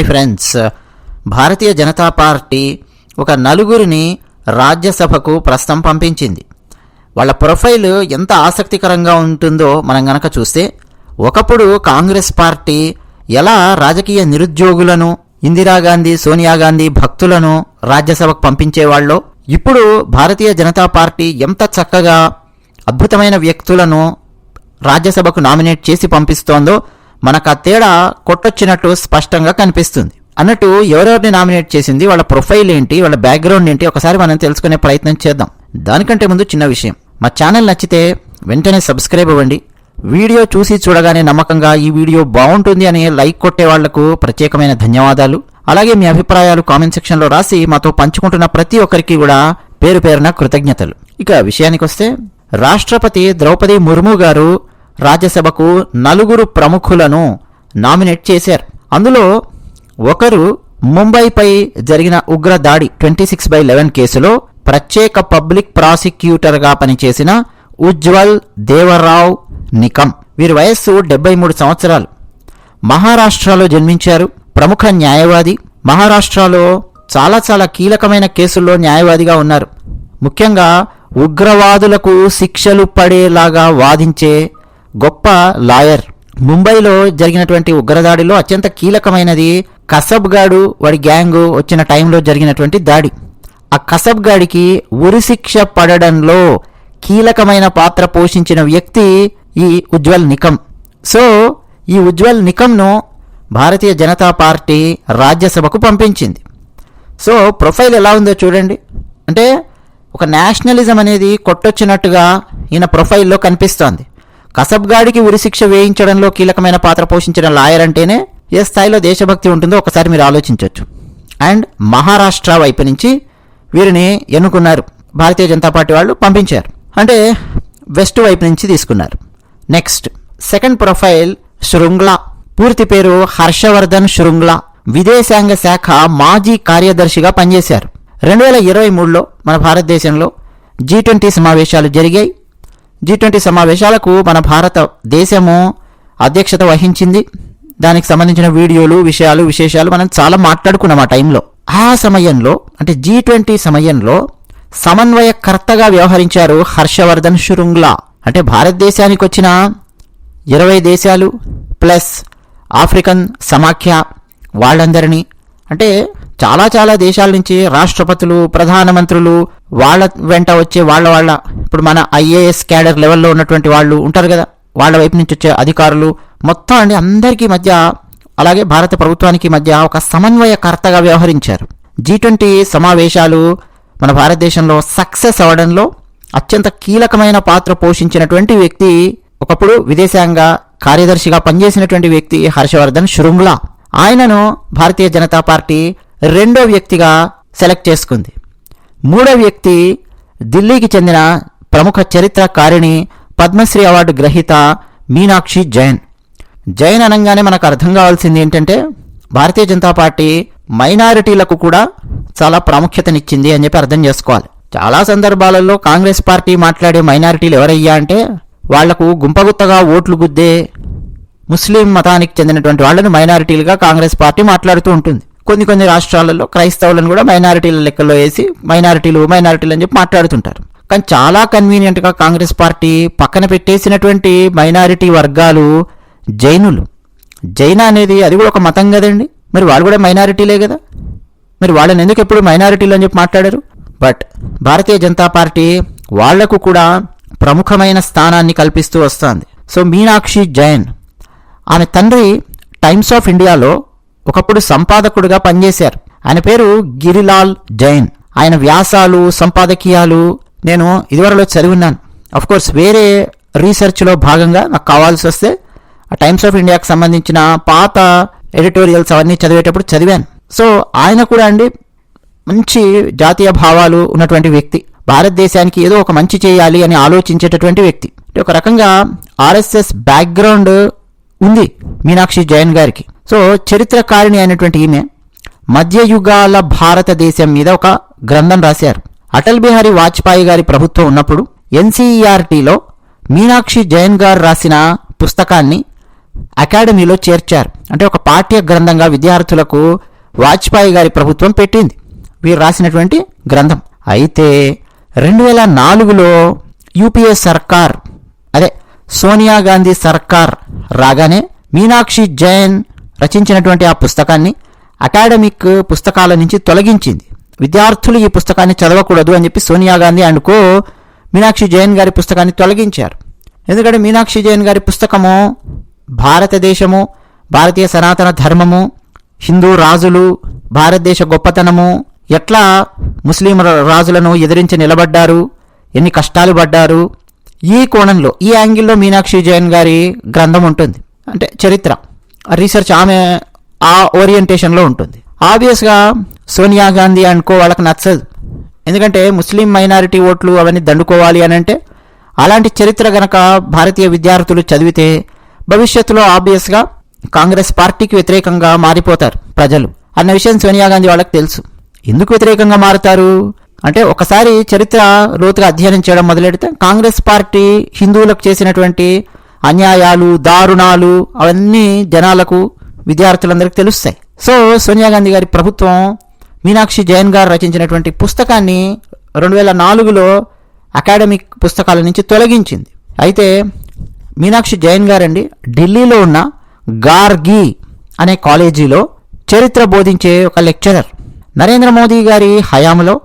Hi friends. Bharatiya Janata party ఒక నలుగురిని రాజ్యసభకు ప్రస్తుతం పంపించింది. వాళ్ళ ప్రొఫైల్ ఎంత ఆసక్తికరంగా ఉంటుందో మనం గనక చూస్తే ఒకప్పుడు కాంగ్రెస్ పార్టీ ఎలా రాజకీయ నిరుద్యోగులను ఇందిరాగాంధీ సోనియా గాంధీ భక్తులను రాజ్యసభకు పంపించేవాళ్ళో ఇప్పుడు భారతీయ జనతా పార్టీ ఎంత చక్కగా అద్భుతమైన వ్యక్తులను రాజ్యసభకు నామినేట్ చేసి పంపిస్తోందో మనకు ఆ తేడా కొట్టొచ్చినట్టు స్పష్టంగా కనిపిస్తుంది. అన్నట్టు ఎవరెవరిని నామినేట్ చేసింది వాళ్ళ ప్రొఫైల్ ఏంటి వాళ్ళ బ్యాక్గ్రౌండ్ ఏంటి ఒకసారి మనం తెలుసుకునే ప్రయత్నం చేద్దాం. దానికంటే ముందు చిన్న విషయం. మా ఛానల్ నచ్చితే వెంటనే సబ్స్క్రైబ్ అవ్వండి. వీడియో చూసి చూడగానే నమ్మకంగా ఈ వీడియో బాగుంటుంది అని లైక్ కొట్టే వాళ్ళకు ప్రత్యేకమైన ధన్యవాదాలు. అలాగే మీ అభిప్రాయాలు కామెంట్ సెక్షన్లో రాసి మాతో పంచుకుంటున్న ప్రతి ఒక్కరికి కూడా పేరు పేరున కృతజ్ఞతలు. ఇక విషయానికి వస్తే రాష్ట్రపతి ద్రౌపది ముర్ము గారు రాజ్యసభకు నలుగురు ప్రముఖులను నామినేట్ చేశారు. అందులో ఒకరు ముంబైపై జరిగిన ఉగ్ర దాడి ట్వంటీ సిక్స్ బై లెవెన్ కేసులో ప్రత్యేక పబ్లిక్ ప్రాసిక్యూటర్గా పనిచేసిన ఉజ్వల్ దేవరావ్ నికమ్. వీరి వయస్సు డెబ్బై మూడు సంవత్సరాలు. మహారాష్ట్రలో జన్మించారు. ప్రముఖ న్యాయవాది. మహారాష్ట్రలో చాలా చాలా కీలకమైన కేసుల్లో న్యాయవాదిగా ఉన్నారు. ముఖ్యంగా ఉగ్రవాదులకు శిక్షలు పడేలాగా వాదించే గొప్ప లాయర్. ముంబైలో జరిగినటువంటి ఉగ్రదాడిలో అత్యంత కీలకమైనది కసబ్ గాడు వాడి గ్యాంగ్ వచ్చిన టైంలో జరిగినటువంటి దాడి. ఆ కసబ్ గాడికి ఉరిశిక్ష పడడంలో కీలకమైన పాత్ర పోషించిన వ్యక్తి ఈ ఉజ్వల్ నికమ్. సో ఈ ఉజ్వల్ నికమ్ను భారతీయ జనతా పార్టీ రాజ్యసభకు పంపించింది. సో ప్రొఫైల్ ఎలా ఉందో చూడండి. అంటే ఒక నేషనలిజం అనేది కొట్టొచ్చినట్టుగా ఈయన ప్రొఫైల్లో కనిపిస్తోంది. కసబ్గాడికి ఉరిశిక్ష వేయించడంలో కీలకమైన పాత్ర పోషించిన లాయర్ అంటేనే ఏ స్థాయిలో దేశభక్తి ఉంటుందో ఒకసారి మీరు ఆలోచించవచ్చు అండ్ మహారాష్ట్ర వైపు నుంచి వీరిని ఎన్నుకున్నారు. భారతీయ జనతా పార్టీ వాళ్ళు పంపించారు. అంటే వెస్ట్ వైపు నుంచి తీసుకున్నారు. Next second profile Shringla. పూర్తి పేరు హర్షవర్ధన్ శృంగ్లా. విదేశాంగ శాఖ మాజీ కార్యదర్శిగా పనిచేశారు. రెండు వేల ఇరవై మూడులో మన భారతదేశంలో జీ ట్వంటీ సమావేశాలు జరిగాయి. జీ ట్వంటీ సమావేశాలకు మన భారత దేశము అధ్యక్షత వహించింది. దానికి సంబంధించిన వీడియోలు విషయాలు విశేషాలు మనం చాలా మాట్లాడుకున్నాం ఆ టైంలో. ఆ సమయంలో అంటే జీ ట్వంటీ సమయంలో సమన్వయకర్తగా వ్యవహరించారు హర్షవర్ధన్ షురుంగ్లా అంటే భారతదేశానికి వచ్చిన ఇరవై దేశాలు ప్లస్ ఆఫ్రికన్ సమాఖ్య వాళ్ళందరినీ. అంటే చాలా చాలా దేశాల నుంచి రాష్ట్రపతులు ప్రధానమంత్రులు వాళ్ళ వెంట వచ్చే వాళ్ళ వాళ్ళ ఇప్పుడు మన ఐఏఎస్ క్యాడర్ లెవెల్లో ఉన్నటువంటి వాళ్ళు ఉంటారు కదా వాళ్ళ వైపు నుంచి వచ్చే అధికారులు మొత్తం అండి అందరికీ మధ్య అలాగే భారత ప్రభుత్వానికి మధ్య ఒక సమన్వయకర్తగా వ్యవహరించారు. జీ ట్వంటీ సమావేశాలు మన భారతదేశంలో సక్సెస్ అవ్వడంలో అత్యంత కీలకమైన పాత్ర పోషించినటువంటి వ్యక్తి ఒకప్పుడు విదేశాంగ కార్యదర్శిగా పనిచేసినటువంటి వ్యక్తి హర్షవర్ధన్ శృంగ్లా. ఆయనను భారతీయ జనతా పార్టీ రెండో వ్యక్తిగా సెలెక్ట్ చేసుకుంది. మూడో వ్యక్తి ఢిల్లీకి చెందిన ప్రముఖ చరిత్రకారిణి పద్మశ్రీ అవార్డు గ్రహీత మీనాక్షి జైన్. జైన్ అనగానే మనకు అర్థం కావాల్సింది ఏంటంటే భారతీయ జనతా పార్టీ మైనారిటీలకు కూడా చాలా ప్రాముఖ్యతనిచ్చింది అని చెప్పి అర్థం చేసుకోవాలి. చాలా సందర్భాలలో కాంగ్రెస్ పార్టీ మాట్లాడే మైనారిటీలు ఎవరయ్యా అంటే వాళ్ళకు గుంపగుత్తగా ఓట్లు గుద్దే ముస్లిం మతానికి చెందినటువంటి వాళ్ళని మైనారిటీలుగా కాంగ్రెస్ పార్టీ మాట్లాడుతూ ఉంటుంది. కొన్ని కొన్ని రాష్ట్రాలలో క్రైస్తవులను కూడా మైనారిటీల లెక్కలో వేసి మైనారిటీలు మైనారిటీలు అని చెప్పి మాట్లాడుతుంటారు. కానీ చాలా కన్వీనియంట్గా కాంగ్రెస్ పార్టీ పక్కన పెట్టేసినటువంటి మైనారిటీ వర్గాలు జైనులు. జైన అనేది అది కూడా ఒక మతం కదండి. మరి వాళ్ళు కూడా మైనారిటీలే కదా. మరి వాళ్ళని ఎందుకు ఎప్పుడు మైనారిటీలు అని చెప్పి మాట్లాడారు? బట్ భారతీయ జనతా పార్టీ వాళ్ళకు కూడా ప్రముఖమైన స్థానాన్ని కల్పిస్తూ వస్తుంది. సో మీనాక్షి జైన్. ఆమె తండ్రి టైమ్స్ ఆఫ్ ఇండియాలో ఒకప్పుడు సంపాదకుడుగా పనిచేశారు. ఆయన పేరు గిరిలాల్ జైన్. ఆయన వ్యాసాలు సంపాదకీయాలు నేను ఇదివరలో చదివిన్నాను అఫ్ కోర్స్ వేరే రీసెర్చ్లో భాగంగా నాకు కావాల్సి వస్తే ఆ టైమ్స్ ఆఫ్ ఇండియాకి సంబంధించిన పాత ఎడిటోరియల్స్ అవన్నీ చదివేటప్పుడు చదివాను. సో ఆయన కూడా అండి మంచి జాతీయ భావాలు ఉన్నటువంటి వ్యక్తి. భారతదేశానికి ఏదో ఒక మంచి చేయాలి అని ఆలోచించేటటువంటి వ్యక్తి. అంటే ఒక రకంగా ఆర్ఎస్ఎస్ బ్యాక్గ్రౌండ్ ఉంది మీనాక్షి జైన్ గారికి. సో చరిత్రకారిణి అయినటువంటి ఈమె మధ్యయుగాల భారతదేశం మీద ఒక గ్రంథం రాశారు. అటల్ బిహారీ వాజ్పేయి గారి ప్రభుత్వం ఉన్నప్పుడు ఎన్సీఈఆర్టీలో మీనాక్షి జైన్ గారు రాసిన పుస్తకాన్ని అకాడమీలో చేర్చారు. అంటే ఒక పాఠ్య గ్రంథంగా విద్యార్థులకు వాజ్పేయి గారి ప్రభుత్వం పెట్టింది. వీరు రాసినటువంటి గ్రంథం. అయితే రెండు వేల నాలుగులో యూపీఏ సర్కార్ అదే సోనియా గాంధీ సర్కార్ రాగానే మీనాక్షి జైన్ రచించినటువంటి ఆ పుస్తకాన్ని అకాడమిక్ పుస్తకాల నుంచి తొలగించింది. విద్యార్థులు ఈ పుస్తకాన్ని చదవకూడదు అని చెప్పి సోనియా గాంధీ అనుకో మీనాక్షి జైన్ గారి పుస్తకాన్ని తొలగించారు. ఎందుకంటే మీనాక్షి జైన్ గారి పుస్తకము భారతదేశము భారతీయ సనాతన ధర్మము హిందూ రాజులు భారతదేశ గొప్పతనము ఎట్లా ముస్లిం రాజులను ఎదిరించి నిలబడ్డారు ఎన్ని కష్టాలు పడ్డారు ఈ కోణంలో ఈ యాంగిల్లో మీనాక్షి జైన్ గారి గ్రంథం ఉంటుంది. అంటే చరిత్ర. రీసెర్చ్ ఆమె ఆ ఓరియంటేషన్లో ఉంటుంది. ఆబ్వియస్గా సోనియా గాంధీ అనుకో వాళ్ళకి నచ్చదు. ఎందుకంటే ముస్లిం మైనారిటీ ఓట్లు అవన్నీ దండుకోవాలి అని అంటే అలాంటి చరిత్ర గనక భారతీయ విద్యార్థులు చదివితే భవిష్యత్తులో ఆబ్వియస్గా కాంగ్రెస్ పార్టీకి వ్యతిరేకంగా మారిపోతారు ప్రజలు. అన్న విషయం సోనియా గాంధీ వాళ్ళకి తెలుసు. ఎందుకు వ్యతిరేకంగా మారుతారు? అంటే ఒకసారి చరిత్ర లోతుగా అధ్యయనం చేయడం మొదలెడితే కాంగ్రెస్ పార్టీ హిందువులకు చేసినటువంటి అన్యాయాలు దారుణాలు అవన్నీ జనాలకు విద్యార్థులందరికీ తెలుస్తాయి. సో సోనియా గాంధీ గారి ప్రభుత్వం మీనాక్షి జైన్ గారు రచించినటువంటి పుస్తకాన్ని రెండు వేల నాలుగులో అకాడమిక్ పుస్తకాల నుంచి తొలగించింది. అయితే మీనాక్షి జైన్ గారండి ఢిల్లీలో ఉన్న గార్గి అనే కాలేజీలో చరిత్ర బోధించే ఒక లెక్చరర్. నరేంద్ర మోదీ గారి హయాంలో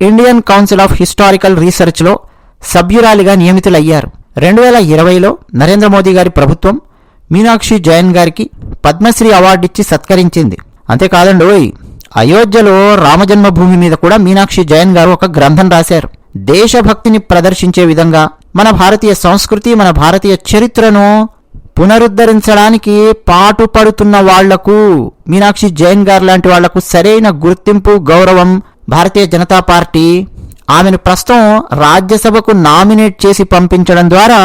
ఇండియన్ కౌన్సిల్ ఆఫ్ హిస్టారికల్ రీసెర్చ్లో సభ్యురాలిగా నియమితులయ్యారు. రెండు వేల ఇరవైలో నరేంద్ర మోదీ గారి ప్రభుత్వం మీనాక్షి జైన్ గారికి పద్మశ్రీ అవార్డు ఇచ్చి సత్కరించింది. అంతేకాదండి ఓయ్ అయోధ్యలో రామజన్మభూమి మీద కూడా మీనాక్షి జైన్ గారు ఒక గ్రంథం రాశారు. దేశభక్తిని ప్రదర్శించే విధంగా మన భారతీయ సంస్కృతి మన భారతీయ చరిత్రను పునరుద్ధరించడానికి పాటుపడుతున్న వాళ్ళకు మీనాక్షి జైన్ గారు లాంటి వాళ్ళకు సరైన గుర్తింపు గౌరవం భారతీయ జనతా పార్టీ ఆమెను ప్రస్తుతం రాజ్యసభకు నామినేట్ చేసి పంపించడం ద్వారా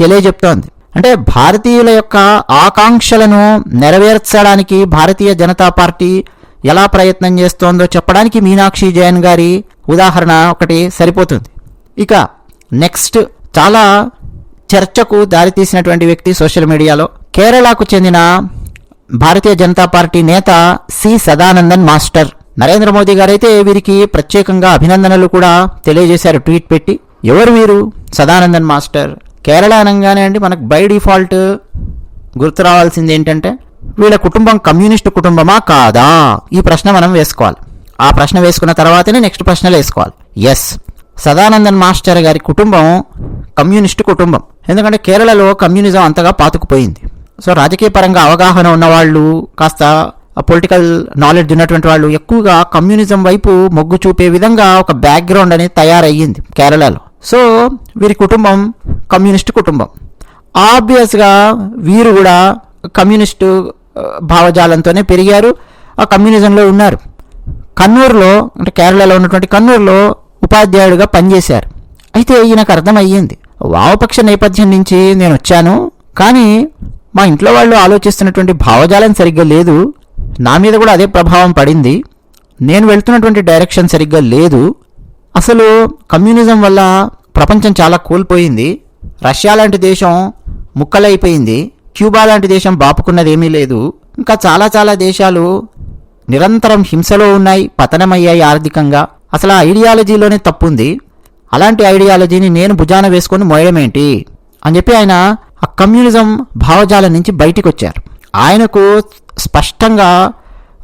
తెలియజెప్తోంది. అంటే భారతీయుల యొక్క ఆకాంక్షలను నెరవేర్చడానికి భారతీయ జనతా పార్టీ ఎలా ప్రయత్నం చేస్తోందో చెప్పడానికి మీనాక్షి జైన్ గారి ఉదాహరణ ఒకటి సరిపోతుంది. ఇక నెక్స్ట్ చాలా చర్చకు దారితీసినటువంటి వ్యక్తి సోషల్ మీడియాలో కేరళకు చెందిన భారతీయ జనతా పార్టీ నేత సి సదానందన్ మాస్టర్. నరేంద్ర మోదీ గారైతే వీరికి ప్రత్యేకంగా అభినందనలు కూడా తెలియజేశారు. ట్వీట్ పెట్టి ఎవరు వీరు? సదానందన్ మాస్టర్. కేరళ అనగానే అండి మనకు బై డిఫాల్ట్ గుర్తు రావాల్సింది ఏంటంటే వీళ్ళ కుటుంబం కమ్యూనిస్ట్ కుటుంబమా కాదా? ఈ ప్రశ్న మనం వేసుకోవాలి. ఆ ప్రశ్న వేసుకున్న తర్వాతనే నెక్స్ట్ ప్రశ్నలు వేసుకోవాలి. ఎస్ సదానందన్ మాస్టర్ గారి కుటుంబం కమ్యూనిస్ట్ కుటుంబం. ఎందుకంటే కేరళలో కమ్యూనిజం అంతగా పాతుకుపోయింది. సో రాజకీయ పరంగా అవగాహన ఉన్నవాళ్ళు కాస్త పొలిటికల్ నాలెడ్జ్ ఉన్నటువంటి వాళ్ళు ఎక్కువగా కమ్యూనిజం వైపు మొగ్గు చూపే విధంగా ఒక బ్యాక్గ్రౌండ్ అనేది తయారయ్యింది కేరళలో. సో వీరి కుటుంబం కమ్యూనిస్ట్ కుటుంబం. ఆబ్వియస్గా వీరు కూడా కమ్యూనిస్టు భావజాలంతోనే పెరిగారు ఆ కమ్యూనిజంలో ఉన్నారు. కన్నూరులో అంటే కేరళలో ఉన్నటువంటి కన్నూరులో ఉపాధ్యాయుడిగా పనిచేశారు. అయితే ఈయనకు అర్థమయ్యింది వామపక్ష నేపథ్యం నుంచి నేను వచ్చాను కానీ మా ఇంట్లో వాళ్ళు ఆలోచిస్తున్నటువంటి భావజాలం సరిగ్గా లేదు నా మీద కూడా అదే ప్రభావం పడింది. నేను వెళ్తున్నటువంటి డైరెక్షన్ సరిగ్గా లేదు. అసలు కమ్యూనిజం వల్ల ప్రపంచం చాలా కోల్పోయింది. రష్యా లాంటి దేశం ముక్కలైపోయింది. క్యూబా లాంటి దేశం బాపుకున్నది ఏమీ లేదు. ఇంకా చాలా చాలా దేశాలు నిరంతరం హింసలో ఉన్నాయి పతనమయ్యాయి ఆర్థికంగా. అసలు ఆ ఐడియాలజీలోనే తప్పుంది. అలాంటి ఐడియాలజీని నేను భుజాన వేసుకొని మోయడమేంటి? అని చెప్పి ఆయన ఆ కమ్యూనిజం భావజాలం నుంచి బయటికి వచ్చారు ఆయనకు స్పష్టంగా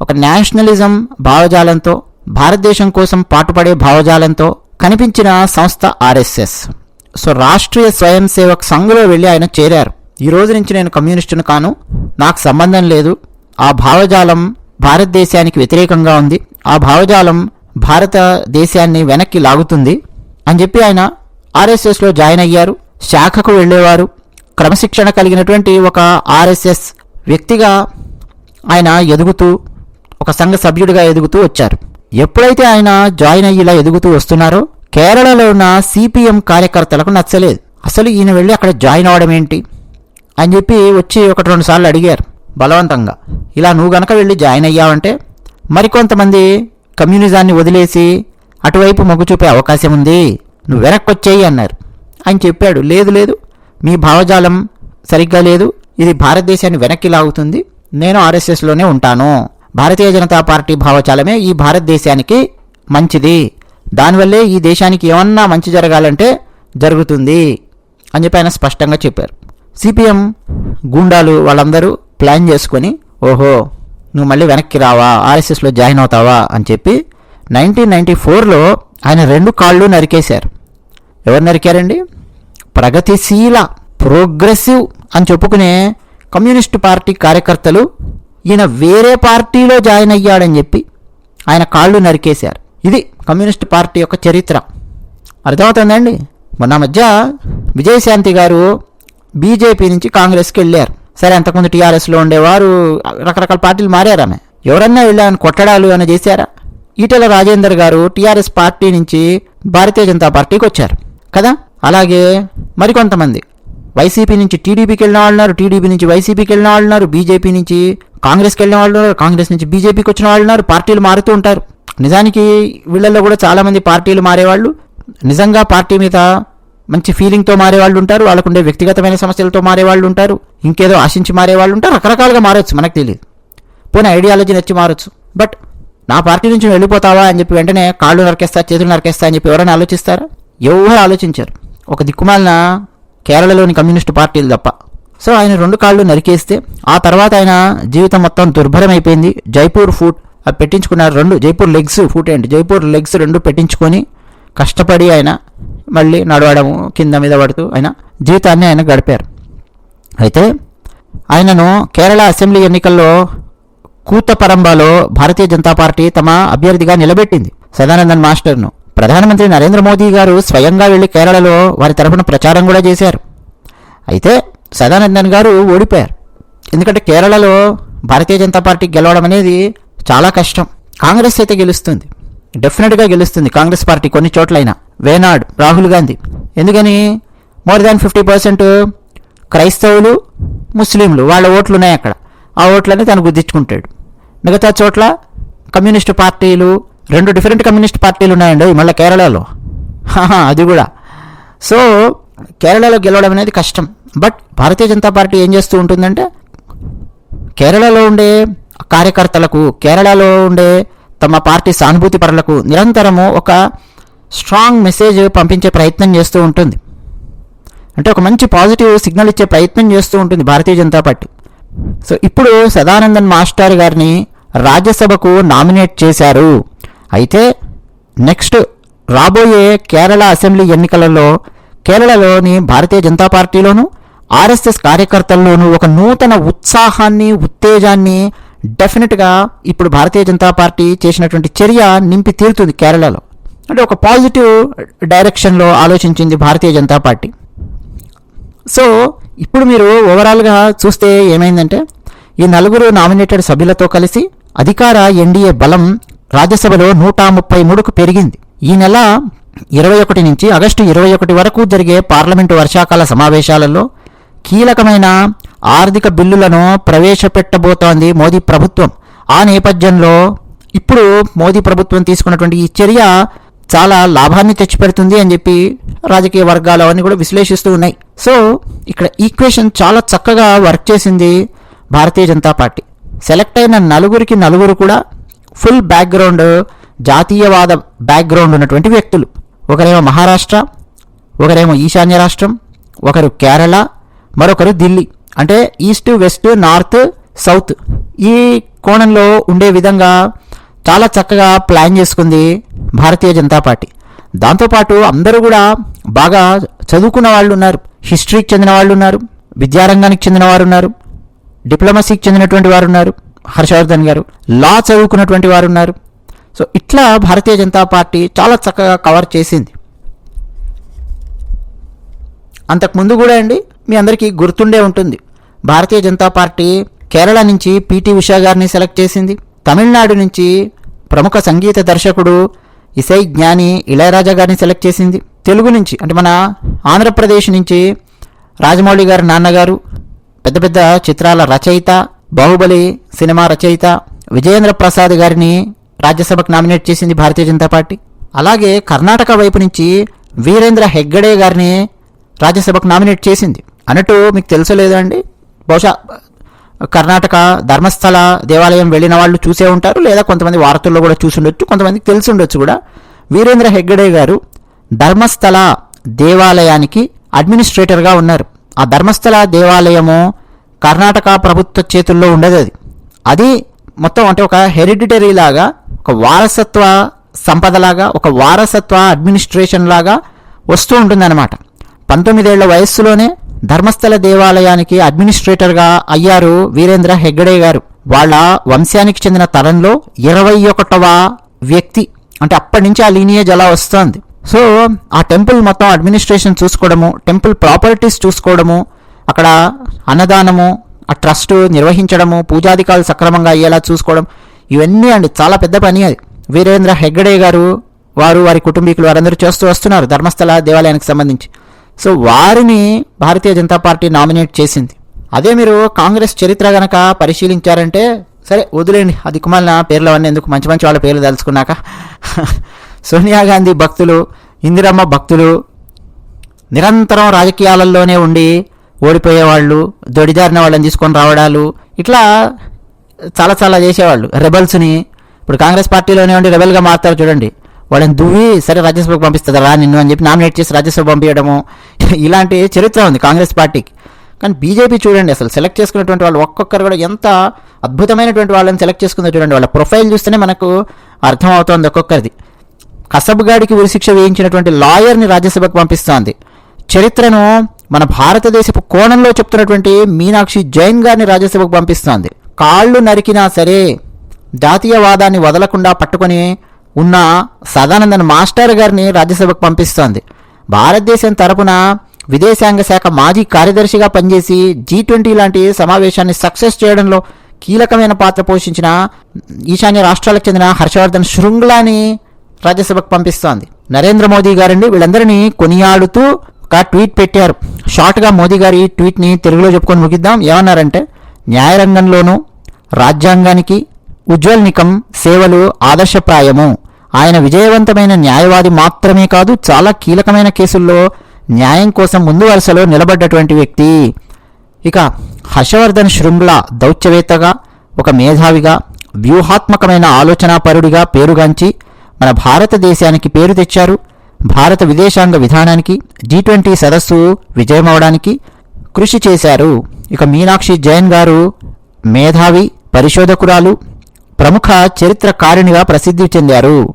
ఒక నేషనలిజం భావజాలంతో భారతదేశం కోసం పాటుపడే భావజాలంతో కనిపించిన సంస్థ ఆర్ఎస్ఎస్. సో రాష్ట్రీయ స్వయం సేవక్ సంఘ్లో వెళ్ళి ఆయన చేరారు. ఈ రోజు నుంచి నేను కమ్యూనిస్టును కాను. నాకు సంబంధం లేదు. ఆ భావజాలం భారతదేశానికి వ్యతిరేకంగా ఉంది. ఆ భావజాలం భారతదేశాన్ని వెనక్కి లాగుతుంది అని చెప్పి ఆయన ఆర్ఎస్ఎస్లో జాయిన్ అయ్యారు. శాఖకు వెళ్ళేవారు. క్రమశిక్షణ కలిగినటువంటి ఒక ఆర్ఎస్ఎస్ వ్యక్తిగా ఆయన ఎదుగుతూ ఒక సంఘ సభ్యుడిగా ఎదుగుతూ వచ్చారు. ఎప్పుడైతే ఆయన జాయిన్ అయ్యి ఇలా ఎదుగుతూ వస్తున్నారో కేరళలో ఉన్న సిపిఎం కార్యకర్తలకు నచ్చలేదు. అసలు ఈయన వెళ్ళి అక్కడ జాయిన్ అవడం ఏంటి? అని చెప్పి వచ్చి ఒకటి రెండు సార్లు అడిగారు బలవంతంగా. ఇలా నువ్వు గనక వెళ్ళి జాయిన్ అయ్యావంటే మరికొంతమంది కమ్యూనిజాన్ని వదిలేసి అటువైపు మొగ్గు చూపే అవకాశం ఉంది నువ్వు వెనక్కి వచ్చేయి అన్నారు. ఆయన చెప్పాడు. లేదు లేదు మీ భావజాలం సరిగ్గా లేదు ఇది భారతదేశాన్ని వెనక్కి లాగుతుంది. నేను ఆర్ఎస్ఎస్లోనే ఉంటాను. భారతీయ జనతా పార్టీ భావచాలమే ఈ భారతదేశానికి మంచిది. దానివల్లే ఈ దేశానికి ఏమన్నా మంచి జరగాలంటే జరుగుతుంది అని చెప్పి ఆయన స్పష్టంగా చెప్పారు. సిపిఎం గూండాలు వాళ్ళందరూ ప్లాన్ చేసుకొని ఓహో నువ్వు మళ్ళీ వెనక్కి రావా ఆర్ఎస్ఎస్లో జాయిన్ అవుతావా అని చెప్పి నైన్టీన్ నైన్టీ ఫోర్లో ఆయన రెండు కాళ్ళు నరికేశారు. ఎవరు నరికారండి? ప్రగతిశీల ప్రోగ్రెసివ్ అని చెప్పుకునే కమ్యూనిస్ట్ పార్టీ కార్యకర్తలు ఈయన వేరే పార్టీలో జాయిన్ అయ్యాడని చెప్పి ఆయన కాళ్ళు నరికేశారు. ఇది కమ్యూనిస్ట్ పార్టీ యొక్క చరిత్ర. అర్థమవుతుందండి? మొన్న మధ్య విజయశాంతి గారు బీజేపీ నుంచి కాంగ్రెస్కి వెళ్ళారు. సరే అంతకుముందు టీఆర్ఎస్లో ఉండేవారు రకరకాల పార్టీలు మారారు ఆమె. ఎవరన్నా వెళ్ళామని కొట్టడాలు అని చేశారా? ఈటల రాజేందర్ గారు టీఆర్ఎస్ పార్టీ నుంచి భారతీయ జనతా పార్టీకి వచ్చారు. కదా? అలాగే మరికొంతమంది. వైసీపీ నుంచి టీడీపీకి వెళ్ళిన వాళ్ళు ఉన్నారు టీడీపీ నుంచి వైసీపీకి వెళ్ళిన వాళ్ళు ఉన్నారు బీజేపీ నుంచి కాంగ్రెస్కి వెళ్ళిన వాళ్ళు ఉన్నారు కాంగ్రెస్ నుంచి బీజేపీకి వచ్చిన వాళ్ళు ఉన్నారు పార్టీలు మారుతూ ఉంటారు. నిజానికి వీళ్ళల్లో కూడా చాలామంది పార్టీలు మారేవాళ్ళు. నిజంగా పార్టీ మీద మంచి ఫీలింగ్తో మారేవాళ్ళు ఉంటారు వాళ్ళకుండే వ్యక్తిగతమైన సమస్యలతో మారేవాళ్ళు ఉంటారు ఇంకేదో ఆశించి మారేవాళ్ళు ఉంటారు రకరకాలుగా మారొచ్చు మనకు తెలియదు పోనీ ఐడియాలజీ నచ్చి మారొచ్చు. బట్ నా పార్టీ నుంచి వెళ్ళిపోతావా అని చెప్పి వెంటనే కాళ్ళు నరికేస్తా చేతులు నరికేస్తా అని చెప్పి ఎవరైనా ఆలోచిస్తారా? ఎవరు ఆలోచించారు. ఒక దిక్కుమాలిన కేరళలోని కమ్యూనిస్ట్ పార్టీలు తప్ప. సో ఆయన రెండు కాళ్ళు నరికేస్తే ఆ తర్వాత ఆయన జీవితం మొత్తం దుర్భరమైపోయింది. జైపూర్ ఫుట్ అవి పెట్టించుకున్నారు రెండు జైపూర్ లెగ్స్ ఫుట్ ఏంటి? జైపూర్ లెగ్స్ రెండు పెట్టించుకొని కష్టపడి ఆయన మళ్ళీ నడవడము కింద మీద పడుతూ ఆయన జీవితాన్ని ఆయన గడిపారు. అయితే ఆయనను కేరళ అసెంబ్లీ ఎన్నికల్లో కూతపరంబాలో భారతీయ జనతా పార్టీ తమ అభ్యర్థిగా నిలబెట్టింది. సదానందన్ మాస్టర్ను. ప్రధానమంత్రి నరేంద్ర మోదీ గారు స్వయంగా వెళ్ళి కేరళలో వారి తరపున ప్రచారం కూడా చేశారు. అయితే సదానందన్ గారు ఓడిపోయారు. ఎందుకంటే కేరళలో భారతీయ జనతా పార్టీ గెలవడం అనేది చాలా కష్టం. కాంగ్రెస్ అయితే గెలుస్తుంది. డెఫినెట్గా గెలుస్తుంది కాంగ్రెస్ పార్టీ కొన్ని చోట్లైనా. వేనాడ్ రాహుల్ గాంధీ. ఎందుకని? మోర్ దాన్ ఫిఫ్టీ పర్సెంట్ క్రైస్తవులు ముస్లింలు వాళ్ళ ఓట్లు ఉన్నాయి అక్కడ. ఆ ఓట్లని తను గుర్తించుకుంటాడు మిగతా చోట్ల కమ్యూనిస్టు పార్టీలు రెండు డిఫరెంట్ కమ్యూనిస్ట్ పార్టీలు ఉన్నాయండి మళ్ళీ కేరళలో. అది కూడా. సో కేరళలో గెలవడం అనేది కష్టం. బట్ భారతీయ జనతా పార్టీ ఏం చేస్తూ ఉంటుందంటే కేరళలో ఉండే కార్యకర్తలకు కేరళలో ఉండే తమ పార్టీ సానుభూతి పరులకు నిరంతరము ఒక స్ట్రాంగ్ మెసేజ్ పంపించే ప్రయత్నం చేస్తూ ఉంటుంది. అంటే ఒక మంచి పాజిటివ్ సిగ్నల్ ఇచ్చే ప్రయత్నం చేస్తూ ఉంటుంది భారతీయ జనతా పార్టీ. సో ఇప్పుడు సదానందన్ మాస్టర్ గారిని రాజ్యసభకు నామినేట్ చేశారు. అయితే నెక్స్ట్ రాబోయే కేరళ అసెంబ్లీ ఎన్నికలలో కేరళలోని భారతీయ జనతా పార్టీలోను ఆర్ఎస్ఎస్ కార్యకర్తల్లోనూ ఒక నూతన ఉత్సాహాన్ని ఉత్తేజాన్ని డెఫినెట్గా ఇప్పుడు భారతీయ జనతా పార్టీ చేసినటువంటి చర్య నింపి తీరుతుంది కేరళలో. అంటే ఒక పాజిటివ్ డైరెక్షన్లో ఆలోచించింది భారతీయ జనతా పార్టీ. సో ఇప్పుడు మీరు ఓవరాల్గా చూస్తే ఏమైందంటే ఈ నలుగురు నామినేటెడ్ సభ్యులతో కలిసి అధికార ఎన్డీఏ బలం రాజ్యసభలో నూట ముప్పై మూడుకు పెరిగింది. ఈ నెల ఇరవై ఒకటి నుంచి ఆగస్టు ఇరవై ఒకటి వరకు జరిగే పార్లమెంటు వర్షాకాల సమావేశాలలో కీలకమైన ఆర్థిక బిల్లులను ప్రవేశపెట్టబోతోంది మోదీ ప్రభుత్వం. ఆ నేపథ్యంలో ఇప్పుడు మోదీ ప్రభుత్వం తీసుకున్నటువంటి ఈ చర్య చాలా లాభాన్ని తెచ్చిపెడుతుంది అని చెప్పి రాజకీయ వర్గాలు అవన్నీ కూడా విశ్లేషిస్తూ ఉన్నాయి. సో ఇక్కడ ఈక్వేషన్ చాలా చక్కగా వర్క్ చేసింది భారతీయ జనతా పార్టీ. సెలెక్ట్ అయిన నలుగురికి నలుగురు కూడా ఫుల్ బ్యాక్గ్రౌండ్ జాతీయవాద బ్యాక్గ్రౌండ్ ఉన్నటువంటి వ్యక్తులు. ఒకరేమో మహారాష్ట్ర ఒకరేమో ఈశాన్య రాష్ట్రం ఒకరు కేరళ మరొకరు ఢిల్లీ. అంటే ఈస్ట్ వెస్ట్ నార్త్ సౌత్ ఈ కోణంలో ఉండే విధంగా చాలా చక్కగా ప్లాన్ చేసుకుంది భారతీయ జనతా పార్టీ. దాంతోపాటు అందరూ కూడా బాగా చదువుకున్న వాళ్ళు ఉన్నారు. హిస్టరీకి చెందిన వాళ్ళు ఉన్నారు. విద్యారంగానికి చెందిన వారు ఉన్నారు. డిప్లొమసీకి చెందినటువంటి వారు ఉన్నారు. హర్షవర్ధన్ గారు. లా చదువుకున్నటువంటి వారు ఉన్నారు. సో ఇట్లా భారతీయ జనతా పార్టీ చాలా చక్కగా కవర్ చేసింది. అంతకుముందు కూడా అండి మీ అందరికీ గుర్తుండే ఉంటుంది. భారతీయ జనతా పార్టీ కేరళ నుంచి పిటి ఉషా గారిని సెలెక్ట్ చేసింది. తమిళనాడు నుంచి ప్రముఖ సంగీత దర్శకుడు ఇసై జ్ఞాని ఇళయరాజా గారిని సెలెక్ట్ చేసింది. తెలుగు నుంచి అంటే మన ఆంధ్రప్రదేశ్ నుంచి రాజమౌళి గారి నాన్నగారు పెద్ద పెద్ద చిత్రాల రచయిత బాహుబలి సినిమా రచయిత విజయేంద్ర ప్రసాద్ గారిని రాజ్యసభకు నామినేట్ చేసింది భారతీయ జనతా పార్టీ. అలాగే కర్ణాటక వైపు నుంచి వీరేంద్ర హెగ్గడే గారిని రాజ్యసభకు నామినేట్ చేసింది. అన్నట్టు మీకు తెలుసు లేదో అండి? బహుశా కర్ణాటక ధర్మస్థల దేవాలయం వెళ్ళిన వాళ్ళు చూసే ఉంటారు లేదా కొంతమంది వార్తల్లో కూడా చూసి ఉండొచ్చు కొంతమందికి తెలిసి ఉండొచ్చు కూడా. వీరేంద్ర హెగ్గడే గారు ధర్మస్థల దేవాలయానికి అడ్మినిస్ట్రేటర్గా ఉన్నారు. ఆ ధర్మస్థల దేవాలయము కర్ణాటక ప్రభుత్వ చేతుల్లో ఉండదు అది. అది మొత్తం అంటే ఒక హెరిడిటరీ లాగా ఒక వారసత్వ సంపదలాగా ఒక వారసత్వ అడ్మినిస్ట్రేషన్ లాగా వస్తూ ఉంటుందన్నమాట. పంతొమ్మిదేళ్ళ వయస్సులోనే ధర్మస్థల దేవాలయానికి అడ్మినిస్ట్రేటర్గా అయ్యారు వీరేంద్ర హెగ్గడే గారు. వాళ్ళ వంశానికి చెందిన తరంలో ఇరవై ఒకటవ వ్యక్తి అంటే అప్పటి నుంచి ఆ లీనియేజ్ అలా వస్తోంది. సో ఆ టెంపుల్ మొత్తం అడ్మినిస్ట్రేషన్ చూసుకోవడము టెంపుల్ ప్రాపర్టీస్ చూసుకోవడము అక్కడ అన్నదానము ఆ ట్రస్ట్ నిర్వహించడము పూజాధికారులు సక్రమంగా అయ్యేలా చూసుకోవడం ఇవన్నీ అండి. చాలా పెద్ద పని అది. వీరేంద్ర హెగ్గడే గారు వారు వారి కుటుంబీకులు వారందరూ చేస్తూ వస్తున్నారు ధర్మస్థల దేవాలయానికి సంబంధించి. సో వారిని భారతీయ జనతా పార్టీ నామినేట్ చేసింది. అదే మీరు కాంగ్రెస్ చరిత్ర గనక పరిశీలించారంటే సరే వదిలేండి. అది కుమార్న పేర్లు అవన్నీ ఎందుకు? మంచి మంచి వాళ్ళ పేర్లు తెలుసుకున్నాక సోనియా గాంధీ భక్తులు ఇందిరమ్మ భక్తులు నిరంతరం రాజకీయాలలోనే ఉండి ఓడిపోయేవాళ్ళు దొడిదారిన వాళ్ళని తీసుకొని రావడాలు ఇట్లా చాలా చాలా చేసేవాళ్ళు. రెబల్స్ని ఇప్పుడు కాంగ్రెస్ పార్టీలోనే ఉండి రెబల్గా మారుతారు చూడండి. వాళ్ళని దువ్వి సరే రాజ్యసభకు పంపిస్తుంది రా నిన్ను అని చెప్పి నామినేట్ చేసి రాజ్యసభ పంపించడము ఇలాంటి చరిత్ర ఉంది కాంగ్రెస్ పార్టీకి. కానీ బీజేపీ చూడండి అసలు సెలెక్ట్ చేసుకున్నటువంటి వాళ్ళు ఒక్కొక్కరు కూడా ఎంత అద్భుతమైనటువంటి వాళ్ళని సెలెక్ట్ చేసుకుందో చూడండి. వాళ్ళ ప్రొఫైల్ చూస్తేనే మనకు అర్థం అవుతోంది ఒక్కొక్కరిది. కసబ్గాడికి ఉరిశిక్ష వేయించినటువంటి లాయర్ని రాజ్యసభకు పంపిస్తోంది. చరిత్రను మన భారతదేశపు కోణంలో చెప్తున్నటువంటి మీనాక్షి జైన్ గారిని రాజ్యసభకు పంపిస్తోంది. కాళ్ళు నరికినా సరే జాతీయవాదాన్ని వదలకుండా పట్టుకొని ఉన్న సదానందన్ మాస్టర్ గారిని రాజ్యసభకు పంపిస్తోంది. భారతదేశం తరపున విదేశాంగ శాఖ మాజీ కార్యదర్శిగా పనిచేసి జీ ట్వంటీ లాంటి సమావేశాన్ని సక్సెస్ చేయడంలో కీలకమైన పాత్ర పోషించిన ఈశాన్య రాష్ట్రాలకు చెందిన హర్షవర్ధన్ శృంగ్లాని రాజ్యసభకు పంపిస్తోంది. నరేంద్ర మోదీ గారండి వీళ్ళందరినీ కొనియాడుతూ ఒక ట్వీట్ పెట్టారు. షార్ట్గా మోదీ గారి ట్వీట్ని తెలుగులో చెప్పుకొని ముగిద్దాం. ఏమన్నారంటే న్యాయరంగంలోనూ రాజ్యాంగానికి ఉజ్వల్ నికం సేవలు ఆదర్శప్రాయము. ఆయన విజయవంతమైన న్యాయవాది మాత్రమే కాదు చాలా కీలకమైన కేసుల్లో న్యాయం కోసం ముందు వరుసలో నిలబడ్డటువంటి వ్యక్తి. ఇక హర్షవర్ధన్ శృంగ్ల దౌత్యవేత్తగా ఒక మేధావిగా వ్యూహాత్మకమైన ఆలోచనాపరుడిగా పేరుగాంచి మన భారతదేశానికి పేరు తెచ్చారు. భారత విదేశాంగ విధానానికి జీ ట్వంటీ సదస్సు విజయమవడానికి కృషి చేశారు. ఇక మీనాక్షి జైన్ గారు మేధావి పరిశోధకురాలు ప్రముఖ చరిత్రకారిణిగా ప్రసిద్ధి చెందారు.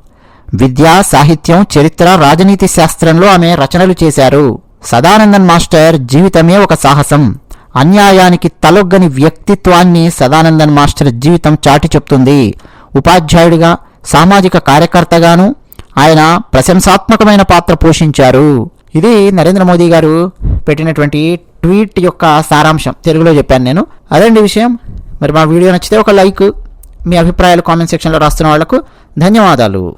విద్య సాహిత్యం చరిత్ర రాజనీతి శాస్త్రంలో ఆమె రచనలు చేశారు. సదానందన్ మాస్టర్ జీవితమే ఒక సాహసం. అన్యాయానికి తలొగ్గని వ్యక్తిత్వాన్ని సదానందన్ మాస్టర్ జీవితం చాటి చెప్తుంది. ఉపాధ్యాయుడిగా సామాజిక కార్యకర్తగాను ఆయన ప్రశంసాత్మకమైన పాత్ర పోషించారు. ఇది నరేంద్ర మోదీ గారు పెట్టినటువంటి ట్వీట్ యొక్క సారాంశం. తెలుగులో చెప్పాను నేను. అదండి విషయం. మరి మా వీడియో నచ్చితే ఒక లైక్ మీ అభిప్రాయాలు కామెంట్ సెక్షన్లో రాస్తున్న వాళ్ళకు ధన్యవాదాలు.